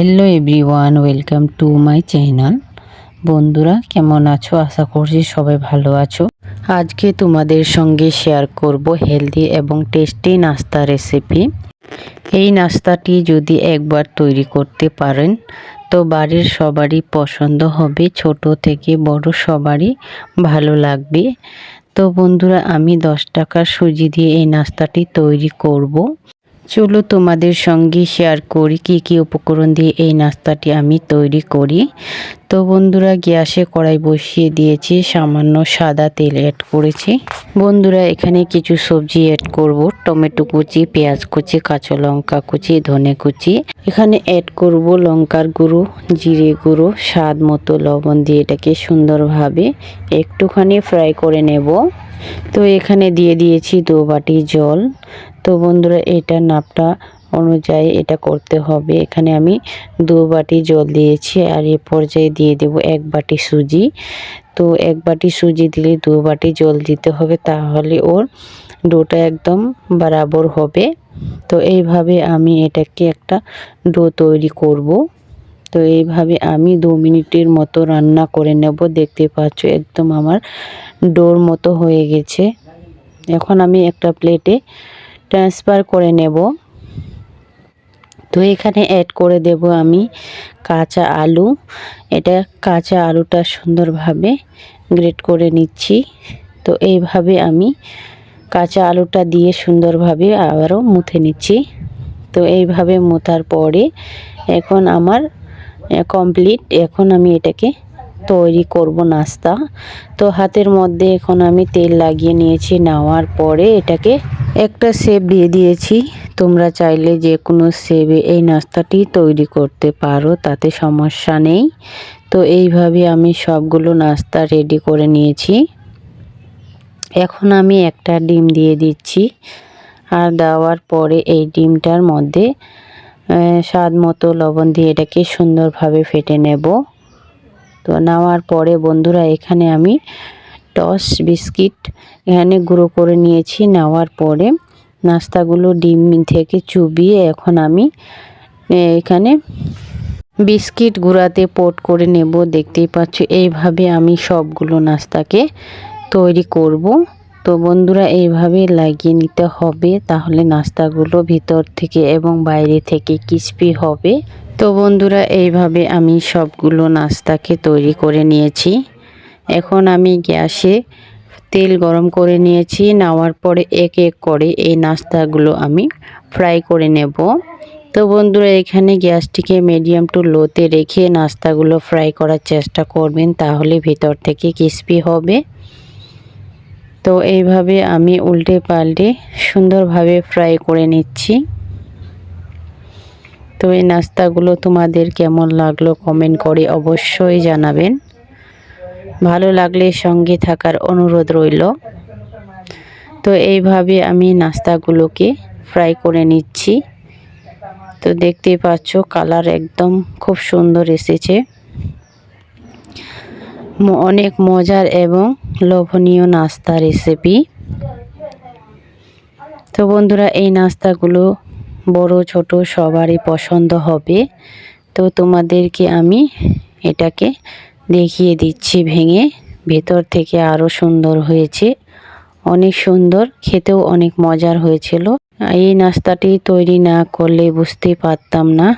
Hello everyone welcome to my channel বন্ধুরা, কেমন আছো? আশা করছি সবাই ভালো আছো। আজকে তোমাদের সঙ্গে শেয়ার করব হেলদি এবং টেস্টি নাস্তা রেসিপি এই নাস্তাটি যদি একবার তৈরি করতে পারেন, তো বাড়ির সবারই পছন্দ হবে, ছোট থেকে বড় সবারই ভালো লাগবে। তো বন্ধুরা, আমি দশ টাকার সুজি দিয়ে এই নাস্তাটি তৈরি করব। চলো তোমাদের সঙ্গে শেয়ার করি কি কি উপকরণ দিয়ে এই নাস্তাটি আমি তৈরি করি। তো বন্ধুরা, গ্যাসে কড়াই বসিয়ে দিয়েছি, সামান্য সাদা তেল অ্যাড করেছি। বন্ধুরা, এখানে কিছু সবজি অ্যাড করব। টমেটো কুচি, পেঁয়াজ কুচি, কাঁচা লঙ্কা কুচি, ধনে কুচি। এখানে অ্যাড করব লঙ্কার গুঁড়ো, জিরে গুঁড়ো, স্বাদ মতো লবণ দিয়ে এটাকে সুন্দরভাবে একটুখানি ফ্রাই করে নেব। তো এখানে দিয়ে দিয়েছি দু বাটি জল তো বন্ধুরা, এটা নাপটা অনুযায়ী এটা করতে হবে। এখানে আমি দু বাটি জল দিয়েছি আর এ পর্যায়ে দিয়ে দেব এক বাটি সুজি। তো এক বাটি সুজি দিলে দু বাটি জল দিতে হবে, তাহলে ওর ডোটা একদম বরাবর হবে। তো এইভাবে আমি এটাকে একটা ডো তৈরি করব। তো এইভাবে আমি দু মিনিটের মতো রান্না করে নেব। দেখতে পাচ্ছ একদম আমার ডোর মতো হয়ে গেছে। এখন আমি একটা প্লেটে ট্রান্সফার করে নেব। তো এখানে অ্যাড করে দেব আমি কাঁচা আলু। এটা কাঁচা আলুটা সুন্দরভাবে গ্রেট করে নিচ্ছি। তো এইভাবে আমি কাঁচা আলুটা দিয়ে সুন্দরভাবে আবারও মুথে নিচ্ছি। তো এইভাবে মুথার পরে এখন আমার কমপ্লিট এখন আমি এটাকে তৈরি করব নাস্তা। তো হাতের মধ্যে এখন আমি তেল লাগিয়ে নিয়েছি। নেওয়ার পরে এটাকে একটা সেপ দিয়ে দিয়েছি। তোমরা চাইলে যে কোনো সেবে এই নাস্তাটি তৈরি করতে পারো, তাতে সমস্যা নেই। তো এইভাবে আমি সবগুলো নাস্তা রেডি করে নিয়েছি। এখন আমি একটা ডিম দিয়ে দিচ্ছি। আর দেওয়ার পরে এই ডিমটার মধ্যে স্বাদ মতো লবণ দিয়ে এটাকে সুন্দরভাবে ফেটে নেব। তো নেওয়ার পরে বন্ধুরা, এখানে আমি টস বিস্কিট এখানে গুঁড়ো করে নিয়েছি। নেওয়ার পরে নাস্তাগুলো ডিম থেকে চুবিয়ে এখন আমি এখানে বিস্কিট গুঁড়াতে পোট করে নেব। দেখতেই পাচ্ছ, এইভাবে আমি সবগুলো নাস্তাকে তৈরি করব। তো বন্ধুরা, এইভাবে লাগিয়ে নিতে হবে, তাহলে নাস্তাগুলো ভিতর থেকে এবং বাইরে থেকে ক্রিস্পি হবে। তো বন্ধুরা, এইভাবে আমি সবগুলো নাস্তাকে তৈরি করে নিয়েছি। এখন আমি গ্যাসে তেল গরম করে নিয়েছি। নেওয়ার পরে এক এক করে এই নাস্তাগুলো আমি ফ্রাই করে নেব। তো বন্ধুরা, এখানে গ্যাসটিকে মিডিয়াম টু লোতে রেখে নাস্তাগুলো ফ্রাই করার চেষ্টা করবেন, তাহলে ভিতর থেকে ক্রিস্পি হবে। তো এইভাবে আমি উল্টে পাল্টে সুন্দরভাবে ফ্রাই করে নিচ্ছি। তো এই নাস্তাগুলো তোমাদের কেমন লাগল কমেন্ট করে অবশ্যই জানাবেন। ভালো লাগলে সঙ্গে থাকার অনুরোধ রইল। তো এইভাবে আমি নাস্তাগুলোকে ফ্রাই করে নিচ্ছি। তো দেখতেই পাচ্ছ কালার একদম খুব সুন্দর এসেছে। অনেক মজার এবং লোভনীয় নাস্তা রেসিপি। তো বন্ধুরা, এই নাস্তাগুলো বড়, ছোট সবারই পছন্দ হবে। তো তোমাদেরকে আমি এটাকে দেখিয়ে দিচ্ছি ভেঙে। ভেতর থেকে আরও সুন্দর হয়েছে। অনেক সুন্দর, খেতেও অনেক মজার হয়েছিল। এই নাস্তাটি তৈরি না করলে বুঝতে পারতাম না।